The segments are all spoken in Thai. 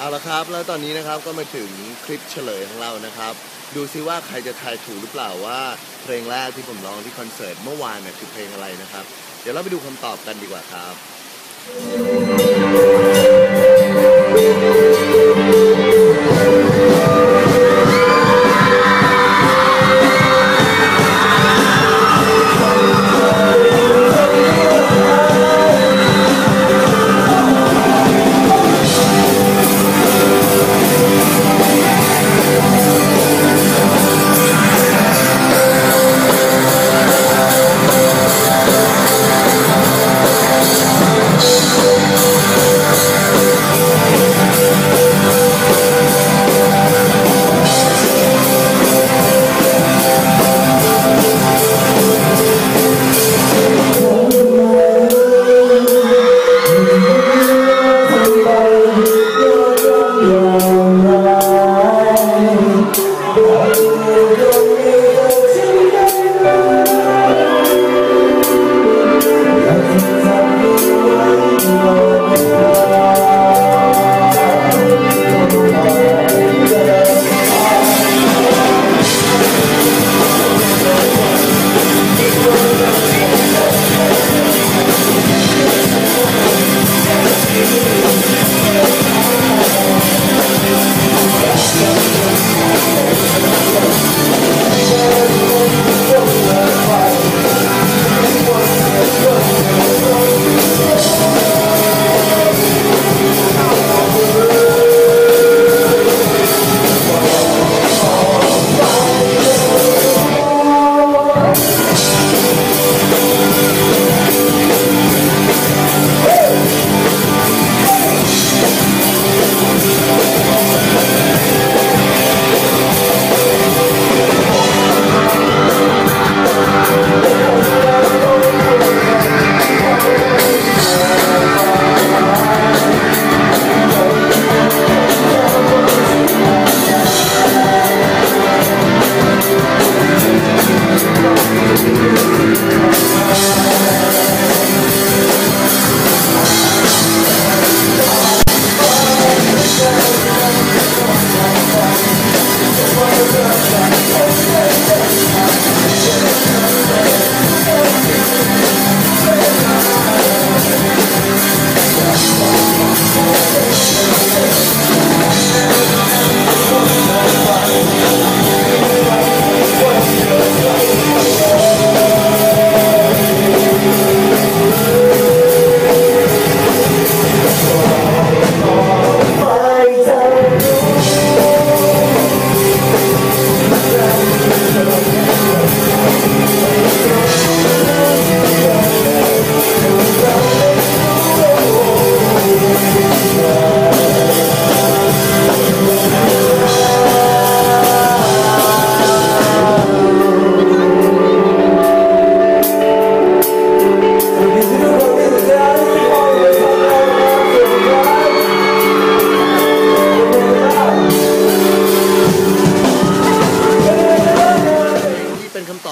เอาละครับ แล้วตอนนี้นะครับก็มาถึงคลิปเฉลยของเรานะครับ ดูซิว่าใครจะทายถูกหรือเปล่าว่า เพลงแรกที่ผมร้องที่คอนเสิร์ตเมื่อวานเนี่ยคือเพลงอะไรนะครับ เดี๋ยวเราไปดูคำตอบกันดีกว่าครับ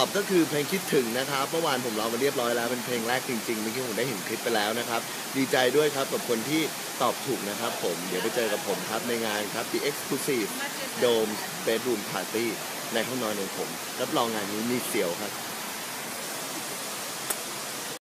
อบก็คือเพลงคิดถึงนะครับ เมื่อวานผมร้องมาเรียบร้อยแล้วเป็นเพลงแรกจริงๆเมื่อกี้ผมได้เห็นคลิปไปแล้วนะครับ ดีใจด้วยครับกับคนที่ตอบถูกนะครับ ผมเดี๋ยวไปเจอกับผมครับในงานครับ The Exclusive Dome Bedroom Party ในห้องนอนของผม รับรองงานนี้มีเสียวครับ